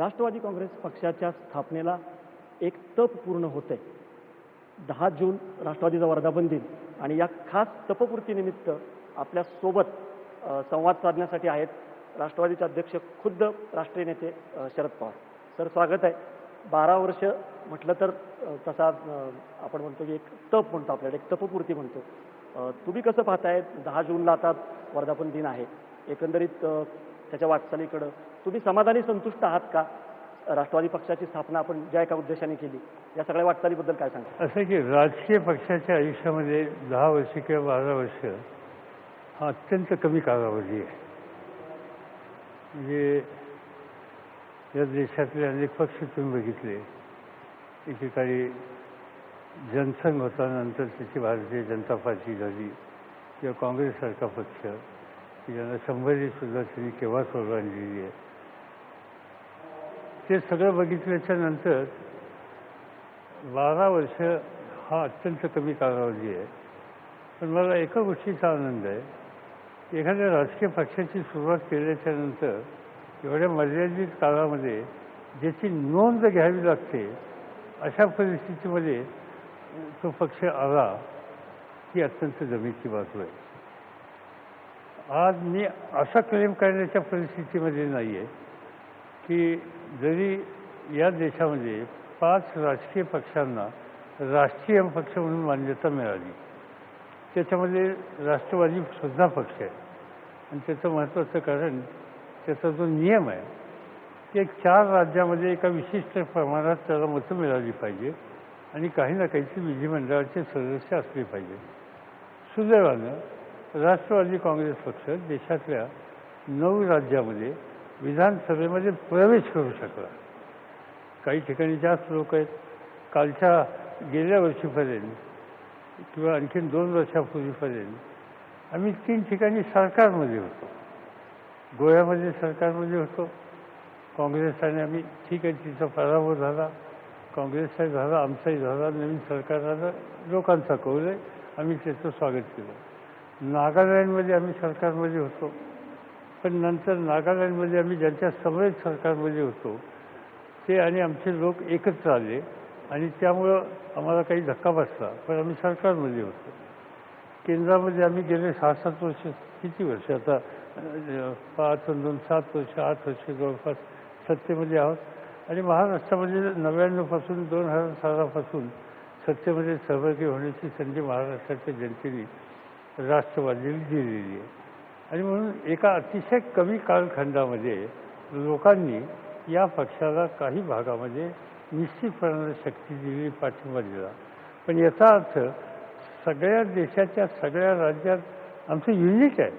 राष्ट्रवादी काँग्रेस पक्षाच्या स्थापनेला एक तप पूर्ण होते आहे दहा जून राष्ट्रवादीचा वर्धापन दिन आणि या खास तपपूर्तीनिमित्त आपल्यासोबत संवाद साधण्यासाठी आहेत राष्ट्रवादीचे अध्यक्ष खुद्द राष्ट्रीय नेते शरद पवार. सर स्वागत आहे. बारा वर्ष म्हटलं तर तसा आपण म्हणतो की एक तप म्हणतो आपल्याला एक तपपूर्ती म्हणतो. तुम्ही कसं पाहताय? दहा जूनला आता वर्धापन दिन आहे. एकंदरीत त्याच्या वाटचालीकडं तुम्ही समाधानी संतुष्ट आहात का? राष्ट्रवादी पक्षाची स्थापना आपण ज्या एका उद्देशाने केली या सगळ्या वाटचालीबद्दल काय सांगा असं की राजकीय पक्षाच्या आयुष्यामध्ये दहा वर्ष किंवा बारा वर्ष हा अत्यंत कमी कालावधी आहे. म्हणजे या देशातले अनेक पक्ष तुम्ही बघितले. एकेकाळी जनसंघ होता नंतर त्याची भारतीय जनता पार्टी झाली किंवा काँग्रेससारखा पक्ष. की ज्यांना शंभरी सुद्धा त्यांनी केव्हा सोडून दिली आहे? ते सगळं बघितल्याच्या नंतर बारा वर्ष हा अत्यंत कमी कालावधी आहे. पण मला एका गोष्टीचा आनंद आहे. एखाद्या राजकीय पक्षाची सुरुवात केल्याच्यानंतर एवढ्या मर्यादित काळामध्ये ज्याची नोंद घ्यावी लागते अशा परिस्थितीमध्ये तो पक्ष आला ही अत्यंत जमीची बाजू आहे. आज मी असा क्लेम करण्याच्या परिस्थितीमध्ये नाही आहे की जरी या देशामध्ये पाच राजकीय पक्षांना राष्ट्रीय पक्ष म्हणून मान्यता मिळाली त्याच्यामध्ये राष्ट्रवादी सुद्धा पक्ष आहे. आणि त्याचं महत्त्वाचं कारण त्याचा जो नियम आहे ते चार राज्यामध्ये एका विशिष्ट प्रमाणात त्याला मतं मिळाली पाहिजे आणि काही ना काहीची विधिमंडळाचे सदस्य असले पाहिजे. सुदैवानं राष्ट्रवादी काँग्रेस पक्ष देशातल्या नऊ राज्यामध्ये विधानसभेमध्ये प्रवेश करू शकला. काही ठिकाणी जास्त लोक आहेत. कालच्या गेल्या वर्षीपर्यंत किंवा आणखीन दोन वर्षापूर्वीपर्यंत आम्ही तीन ठिकाणी सरकारमध्ये होतो. गोव्यामध्ये सरकारमध्ये होतो. काँग्रेस आणि आम्ही ठीक आहे तिचा पराभव झाला. काँग्रेसचाही झाला आमचाही झाला नवीन सरकार आलं लोकांचा कौल आहे. आम्ही त्याचं स्वागत केलं. नागालँडमध्ये आम्ही सरकारमध्ये होतो. पण नंतर नागालँडमध्ये आम्ही ज्यांच्या समवेत सरकारमध्ये होतो ते आणि आमचे लोक एकत्र आले आणि त्यामुळं आम्हाला काही धक्का बसला. पण आम्ही सरकारमध्ये होतो. केंद्रामध्ये आम्ही गेले सहा सात वर्ष. किती वर्ष? आता पाच दोन सात वर्ष आठ वर्ष जवळपास सत्तेमध्ये आहोत. आणि महाराष्ट्रामध्ये नव्याण्णवपासून दोन हजार सालापासून सत्तेमध्ये सहभागी होण्याची संधी महाराष्ट्राच्या जनतेने राष्ट्रवादीने दिलेली आहे. आणि म्हणून एका अतिशय कमी कालखंडामध्ये लोकांनी या पक्षाला काही भागामध्ये निश्चितपणाने शक्ती दिली पाठिंबा दिला. पण याचा अर्थ सगळ्या देशाच्या सगळ्या राज्यात आमचं युनिट आहे.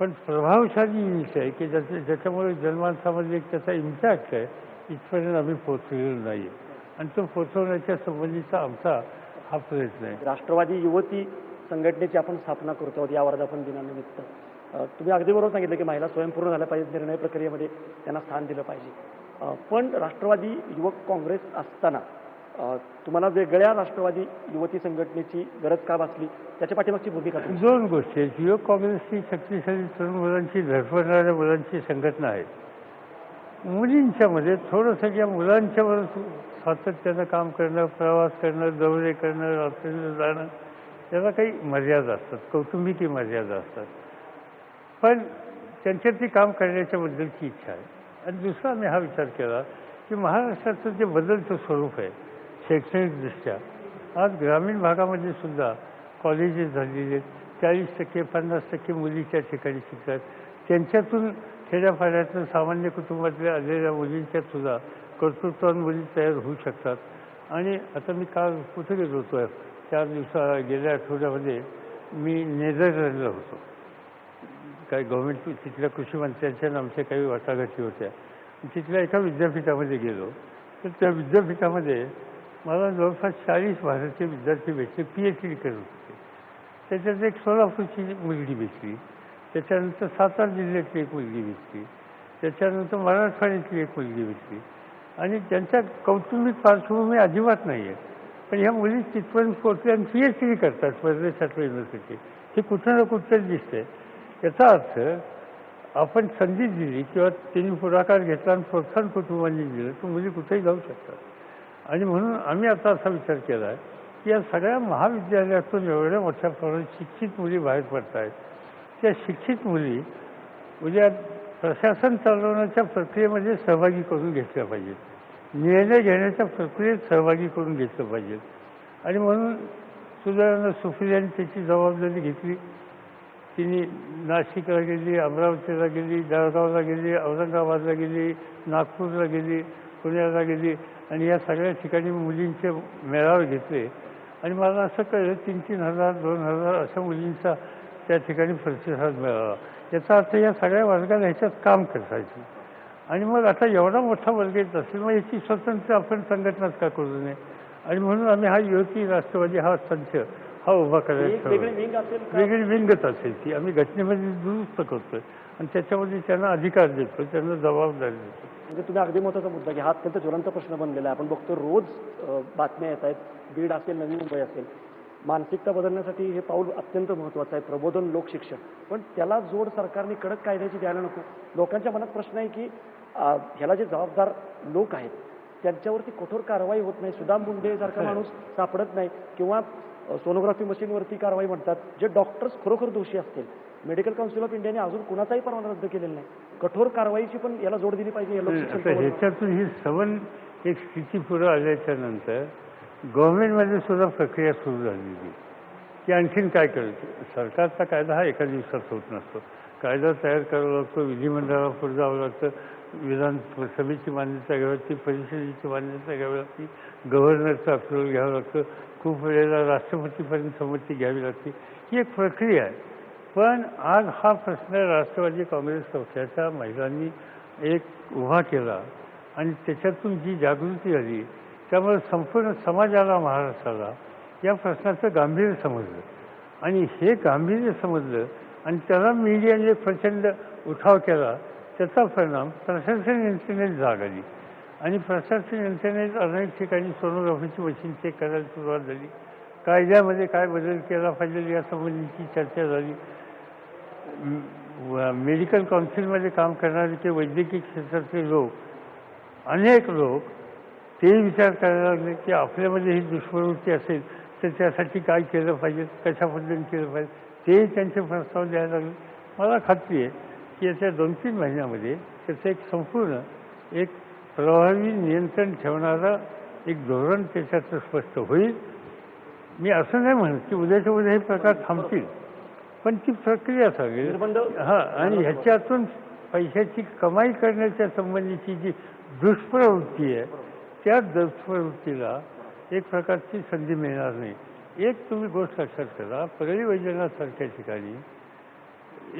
पण प्रभावशाली युनिट आहे की ज्याच्या ज्याच्यामुळे जनमानसामध्ये एक त्याचा इम्पॅक्ट आहे इथपर्यंत आम्ही पोचलेलो नाही आणि तो पोचवण्याच्या संबंधीचा आमचा हा प्रयत्न आहे. राष्ट्रवादी युवती संघटनेची आपण स्थापना करतो आहोत या वर्धापन दिनानिमित्त. तुम्ही अगदी बरोबर सांगितलं की महिला स्वयंपूर्ण झाल्या पाहिजेत निर्णय प्रक्रियेमध्ये त्यांना स्थान दिलं पाहिजे. पण राष्ट्रवादी युवक काँग्रेस असताना तुम्हाला वेगळ्या राष्ट्रवादी युवती संघटनेची गरज का भासली? त्याच्या पाठीमागची भूमिका दोन गोष्टी आहेत. युवक काँग्रेसची शक्तिशाली तरुण मुलांची धडपडणाऱ्या मुलांची संघटना आहे मुलींच्यामध्ये थोडंसं या मुलांच्यावर सातत्यानं काम करणं प्रवास करणं दौरे करणं रात्रीला जाणं त्याला काही मर्यादा असतात कौटुंबिकी मर्यादा असतात. पण त्यांच्यावरती काम करण्याच्याबद्दलची इच्छा आहे. आणि दुसरा मी हा विचार केला की महाराष्ट्राचं जे बदलचं स्वरूप आहे शैक्षणिकदृष्ट्या आज ग्रामीण भागामध्ये सुद्धा कॉलेजेस झालेले आहेत. चाळीस टक्के पन्नास टक्के मुलीच्या ठिकाणी शिकतात त्यांच्यातून खेड्यापाड्यातून सामान्य कुटुंबातल्या आलेल्या मुलींच्या सुद्धा कर्तृत्वान मुली तयार होऊ शकतात. आणि आता मी काल कुठे गेलो होतो? चार दिवसा गेल्या आठवड्यामध्ये मी नेदरलँडला होतो. काही गव्हर्मेंट तिथल्या कृषी मंत्र्यांच्या आमच्या काही वाटाघाटी होत्या. तिथल्या एका विद्यापीठामध्ये गेलो. तर त्या विद्यापीठामध्ये मला जवळपास चाळीस भारतीय विद्यार्थी भेटले पी एच डी करत होते त्याच्यात एक सोलापूरची मुलगी भेटली. त्याच्यानंतर सातारा जिल्ह्यातली एक मुलगी भेटली. त्याच्यानंतर मराठवाड्यातली एक मुलगी भेटली. आणि त्यांच्या कौटुंबिक पार्श्वभूमी अजिबात नाही आहे पण ह्या मुली तिथपर्यंत पोचल्या आणि पी एच डी करतात परदेशातल्या युनिव्हर्सिटी हे कुठं ना कुठंतरी दिसते याचा अर्थ आपण संधी दिली किंवा त्यांनी पुढाकार घेतला आणि प्रोत्साहन कुटुंबांनी दिलं तर मुली कुठेही जाऊ शकतात. आणि म्हणून आम्ही आता असा विचार केला आहे की या सगळ्या महाविद्यालयातून एवढ्या मोठ्या प्रमाणात शिक्षित मुली बाहेर पडत आहेत त्या शिक्षित मुली उद्या प्रशासन चालवण्याच्या प्रक्रियेमध्ये सहभागी करून घेतल्या पाहिजेत. निर्णय घेण्याच्या प्रक्रियेत सहभागी करून घेतलं पाहिजे. आणि म्हणून सुदैवानं सुप्रियाने त्याची जबाबदारी घेतली. तिने नाशिकला गेली अमरावतीला गेली जळगावला गेली औरंगाबादला गेली नागपूरला गेली पुण्याला गेली. आणि या सगळ्या ठिकाणी मुलींचे मेळावे घेतले. आणि मला असं कळलं तीन तीन हजार दोन हजार अशा मुलींचा त्या ठिकाणी प्रतिसाद मिळाला. याचा अर्थ या सगळ्या वर्गाला ह्याच्यात काम करायचं आणि मग आता एवढा मोठा वर्ग येत असेल मग याची स्वतंत्र आपण संघटनाच का करू नये? आणि म्हणून आम्ही हा युवती राष्ट्रवादी हा संच हा उभा करायचा वेगळी असेल विंगत असेल ती. आम्ही घटनेमध्ये दुरुस्त करतोय. आणि त्याच्यामध्ये त्यांना अधिकार देतो त्यांना जबाबदारी देतो म्हणजे तुम्ही अगदी महत्त्वाचा मुद्दा की हा अत्यंत ज्वलंत प्रश्न बनलेला आहे. आपण बघतो रोज बातम्या येत आहेत. बीड असेल नवी मुंबई असेल. मानसिकता बदलण्यासाठी हे पाऊल अत्यंत महत्वाचं आहे. प्रबोधन लोकशिक्षण पण त्याला जोड सरकारने कडक कायद्याची द्यायला नको. लोकांच्या मनात प्रश्न आहे की ह्याला जे जबाबदार लोक आहेत त्यांच्यावरती कठोर कारवाई होत नाही. सुदाम मुंडे सारखा माणूस सापडत नाही किंवा सोनोग्राफी मशीनवरती कारवाई म्हणतात. जे डॉक्टर्स खरोखर दोषी असतील. मेडिकल काउन्सिल ऑफ इंडियाने अजून कुणाचाही परवाना रद्द केलेला नाही. कठोर कारवाईची पण याला जोड दिली पाहिजे. ह्याच्यातून ही सवन एक स्थिती पुढं आल्याच्यानंतर गव्हर्नमेंटमध्ये सुद्धा प्रक्रिया सुरू झालेली की आणखीन काय करायचं सरकारचा कायदा हा एका दिवसात होत नसतो. कायदा तयार करावा लागतो विधिमंडळाला पुढे जावं लागतं विधान सभेची मान्यता घ्यावी लागते परिषदेची मान्यता घ्यावी लागते गव्हर्नरचं अप्रुव्हल घ्यावं लागतं खूप वेळेला राष्ट्रपतीपर्यंत संमती घ्यावी लागते. ही एक प्रक्रिया आहे. पण आज हा प्रश्न राष्ट्रवादी काँग्रेस पक्षाच्या महिलांनी एक उभा केला आणि त्याच्यातून जी जागृती झाली त्यामुळे संपूर्ण समाजाला महाराष्ट्राला या प्रश्नाचं गांभीर्य समजलं. आणि हे गांभीर्य समजलं आणि त्याला मीडियाने प्रचंड उठाव केला त्याचा परिणाम प्रशासन यंत्रणेत जाग आली आणि प्रशासन यंत्रणेत अनेक ठिकाणी सोनोग्राफीची मशीन चेक करायला सुरुवात झाली. कायद्यामध्ये काय बदल केला पाहिजे या संबंधीची चर्चा झाली. मेडिकल काउन्सिलमध्ये काम करणारे ते वैद्यकीय क्षेत्रातले लोक अनेक लोक ते विचार करायला लागले की आपल्यामध्ये ही दुष्प्रवृत्ती असेल तर त्यासाठी काय केलं पाहिजे कशा पद्धतीने केलं पाहिजे ते त्यांचे प्रस्ताव द्यायला लागले. मला खात्री आहे की येत्या दोन तीन महिन्यामध्ये त्याचं एक संपूर्ण एक प्रभावी नियंत्रण ठेवणारं एक धोरण त्याच्यात स्पष्ट होईल. मी असं नाही म्हणत की उद्याच्या उद्या हे प्रकार थांबतील पण ती प्रक्रिया निर्बंध? हा आणि ह्याच्यातून पैशाची कमाई करण्याच्या संबंधीची जी दुष्प्रवृत्ती आहे त्या दत्तवृत्तीला एक प्रकारची संधी मिळणार नाही. एक तुम्ही गोष्ट लक्षात करा परळी वैजनाथसारख्या ठिकाणी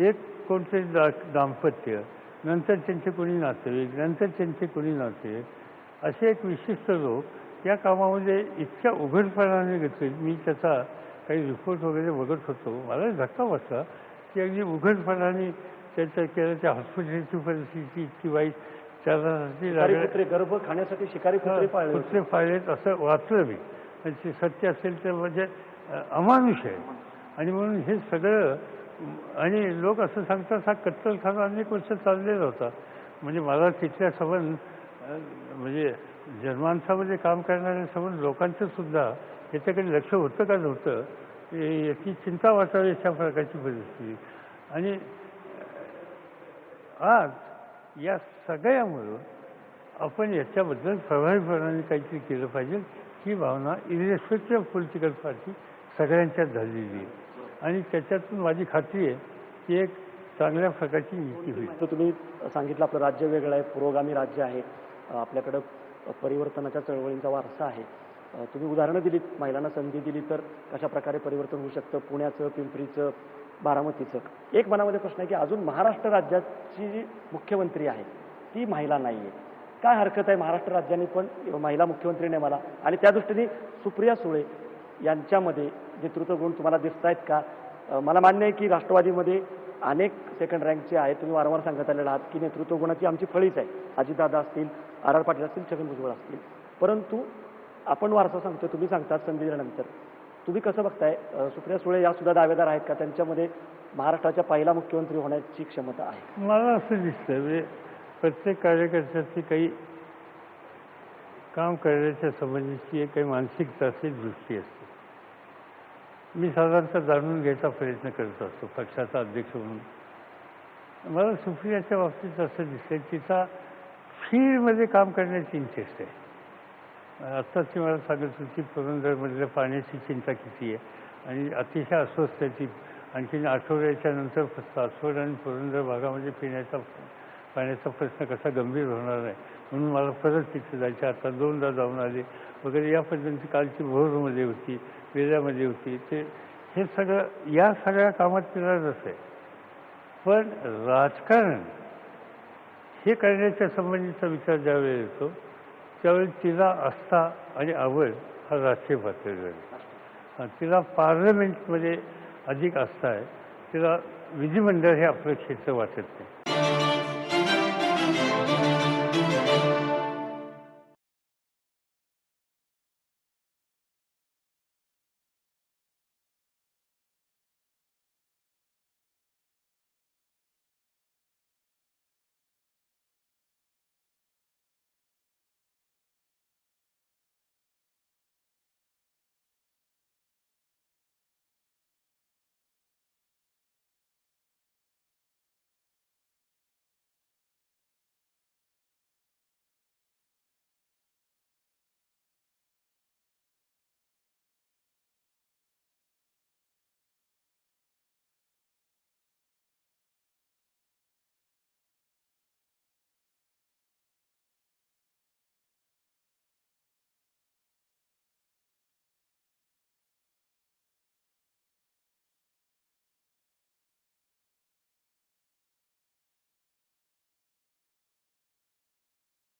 एक कोणते दा दाम्पत्य नंतर त्यांचे कोणी नातेवाईक नंतर त्यांचे कोणी नातेवाईक असे एक विशिष्ट लोक या कामामध्ये इतक्या उघडपणाने घेतले. मी त्याचा काही रिपोर्ट वगैरे बघत होतो. मला धक्का बसला की अगदी उघडपणाने त्याच्या केलं त्या हॉस्पिटलची परिस्थिती इतकी वाईट. त्याला ती शिकारी लागल्या- कुत्रे गर्भ खाण्यासाठी शिकारी कुत्रे पाळले. कुत्रे पाळलेत असं वाचलं मी. आणि सत्य असेल तर म्हणजे अमानुष आहे. आणि म्हणून हे सगळं आणि लोक असं सांगतात हा कत्तलखाना अनेक वर्ष चाललेला होता. म्हणजे मला तिथल्या सबंध म्हणजे जन्मांसामध्ये काम करणाऱ्या सबंध लोकांचं सुद्धा याच्याकडे लक्ष होतं का नव्हतं याची चिंता वाटावी अशा प्रकारची परिस्थिती. आणि आज या सगळ्यामुळं आपण याच्याबद्दल प्रभावीपणाने काहीतरी केलं पाहिजे. ही भावना इरेस्पेक्टिव्ह ऑफ पॉलिटिकल पार्टी सगळ्यांच्यात झालेली आहे. आणि त्याच्यातून माझी खात्री आहे की एक चांगल्या प्रकारची नीती होईल. तर तुम्ही सांगितलं आपलं राज्य वेगळं आहे पुरोगामी राज्य आहे. आपल्याकडं परिवर्तनाच्या चळवळींचा वारसा आहे. तुम्ही उदाहरणं दिलीत महिलांना संधी दिली तर कशा प्रकारे परिवर्तन होऊ शकतं पुण्याचं पिंपरीचं बारामतीचं. एक मनामध्ये प्रश्न आहे की अजून महाराष्ट्र राज्याची जी मुख्यमंत्री आहे ती महिला नाही आहे काय हरकत आहे महाराष्ट्र राज्याने पण महिला मुख्यमंत्री नेमाला आणि त्या दृष्टीने सुप्रिया सुळे यांच्यामध्ये नेतृत्व गुण तुम्हाला दिसत आहेत का मला मान्य आहे की राष्ट्रवादीमध्ये अनेक सेकंड रँकचे आहेत. तुम्ही वारंवार सांगत आलेला आहात की नेतृत्व गुणाची आमची फळीच आहे. अजितदादा असतील आर आर पाटील असतील छगन भुजबळ असतील. परंतु आपण वारसा सांगतो तुम्ही सांगतात संधी दिल्यानंतर तुम्ही कसं बघताय सुप्रिया सुळे या सुद्धा दावेदार आहेत का? त्यांच्यामध्ये महाराष्ट्राच्या पहिला मुख्यमंत्री होण्याची क्षमता आहे मला असं दिसतं म्हणजे प्रत्येक कार्यकर्त्याची काही काम करण्याच्या संबंधीची एक काही मानसिकता असते दृष्टी असते. मी साधारणतः जाणून घ्यायचा प्रयत्न करत असतो पक्षाचा अध्यक्ष म्हणून. मला सुप्रियाच्या बाबतीत असं दिसतं तिचा फील्डमध्ये काम करण्याची इंटरेस्ट आहे. आत्ताच ती मला सांगत होती पुरंदरमधल्या पाण्याची चिंता किती आहे? आणि अतिशय अस्वस्थ आहे ती. आणखीन आठवड्याच्या नंतर सासवड आणि पुरंदर भागामध्ये पिण्याचा पाण्याचा प्रश्न कसा गंभीर होणार नाही म्हणून मला परत तिथे जायचं आता दोनदा जाऊन आले. वगैरे या पद्धतीची कालची भोरमध्ये होती वेळामध्ये होती. ते हे सगळं या सगळ्या कामात तिला रस आहे. पण राजकारण हे करण्याच्या संबंधीचा विचार ज्यावेळी येतो त्यावेळी तिला आस्था आणि आवड हा राष्ट्रीय पातळीवर तिला पार्लमेंटमध्ये अधिक आस्था आहे. तिला विधिमंडळ हे आपलं क्षेत्र वाटत नाही.